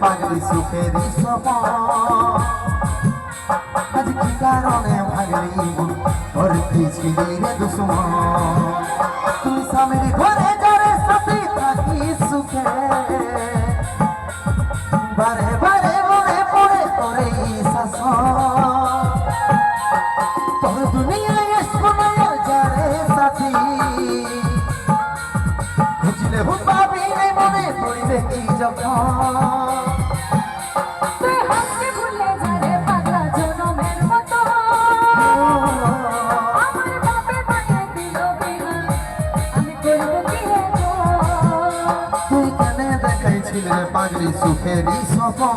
বাঙালি সুখের আজ কি কারণে ভাগলি করতে ছিলি রে দুশ্মন। তুই স্বামীর ঘরে যারে সাথে থাকি সুখে। বারে বারে মনে পড়ে করে শাসন। তোর দুনিয়ায় শোনায় যারে সাথী। খুঁজলে হুবা রে মনে পড়বে কি যখন। রে পাগলা সুখেরই সপন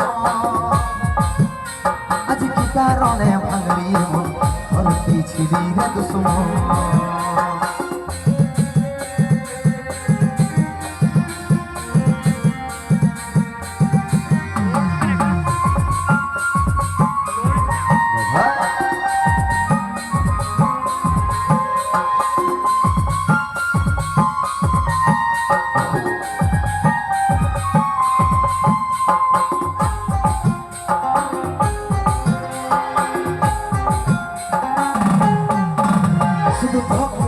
আজ কি কারণে ভাঙলি মন ছিলি রে দুশ্মন?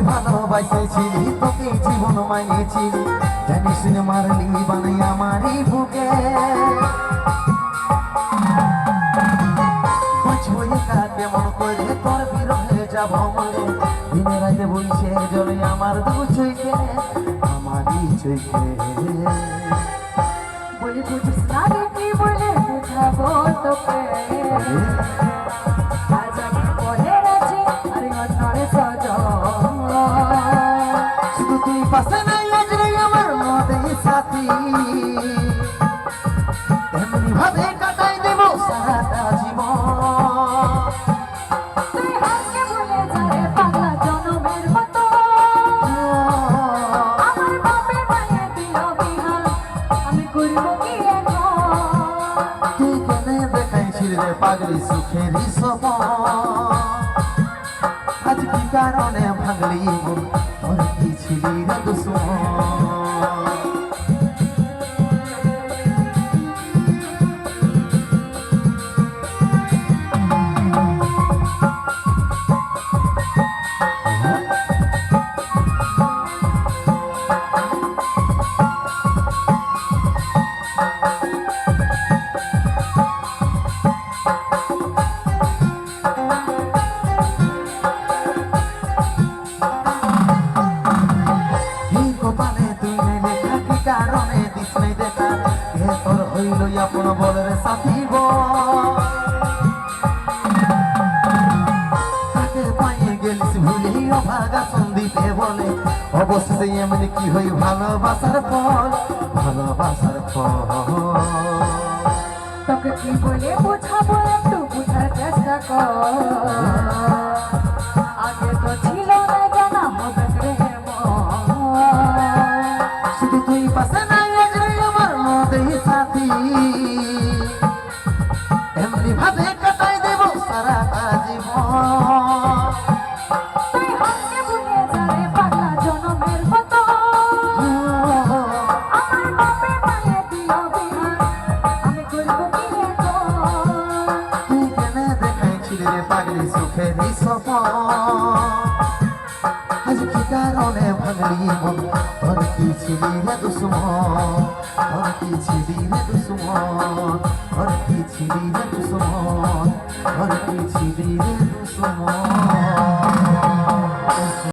ভালোবাসেছিলি তোকে জীবন মানিয়েছিলি জানি শুনে মারলি বানাই আমারই বুকে। তোর বিরহে যাব মরে দিনে রাতে বইছে জলে আমার দু চৈকে আমারই চৈকে বলে বুঝিস না রে কি বলে বুঝাবো তোকে। আজ আমি বলে আছি আরে অন্যরে সজন শুধু তুই পাশে নাই আজ রে আমার মদের সাথী। এমনি ভাবে রে পাগলি সপন আজ কি কারণে ভাগলি তোর কি ছিলি রে দুশ্মন? হইল আপন বলের সাথী গো। তাকে পাইয়ে গেলিস ভুলে অভাগা সন্দীপে বলে অবশেষে এমনি কি হই ভালোবাসার ফল ভালোবাসার ফল। তোকে কি বলে বোঝাবো একটু বোঝার চেষ্টা কর। আগে তো ছিল সুখের আজ কি কারণে ভাঙলি মন? তোর কি ছিলি রে দুশ্মন? তোর কি ছিলি রে দুশ্মন? তোর কি ছিলি রে দুশ্মন? তোর কি ছিলি